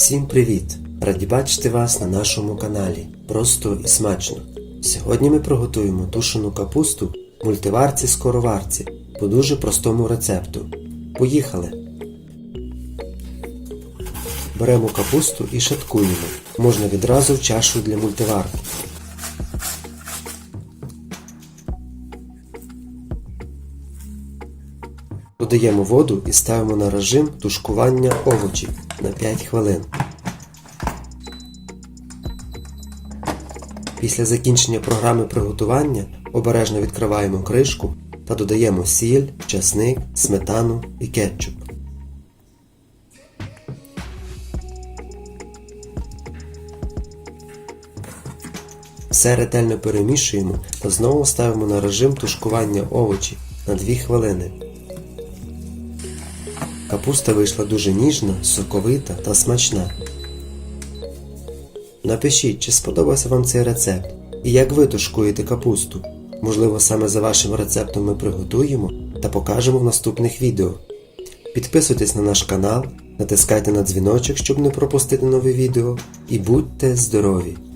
Всім привіт! Раді бачити вас на нашому каналі. Просто і смачно. Сьогодні ми приготуємо тушену капусту в мультиварці скороварці по дуже простому рецепту. Поїхали! Беремо капусту і шаткуємо. Можна відразу в чашу для мультиварки. Додаємо воду і ставимо на режим тушкування овочів на 5 хвилин. Після закінчення програми приготування обережно відкриваємо кришку та додаємо сіль, часник, сметану і кетчуп. Все ретельно перемішуємо та знову ставимо на режим тушкування овочів на 2 хвилини. Капуста вийшла дуже ніжна, соковита та смачна. Напишіть, чи сподобався вам цей рецепт і як ви тушкуєте капусту. Можливо, саме за вашим рецептом ми приготуємо та покажемо в наступних відео. Підписуйтесь на наш канал, натискайте на дзвіночок, щоб не пропустити нові відео, і будьте здорові!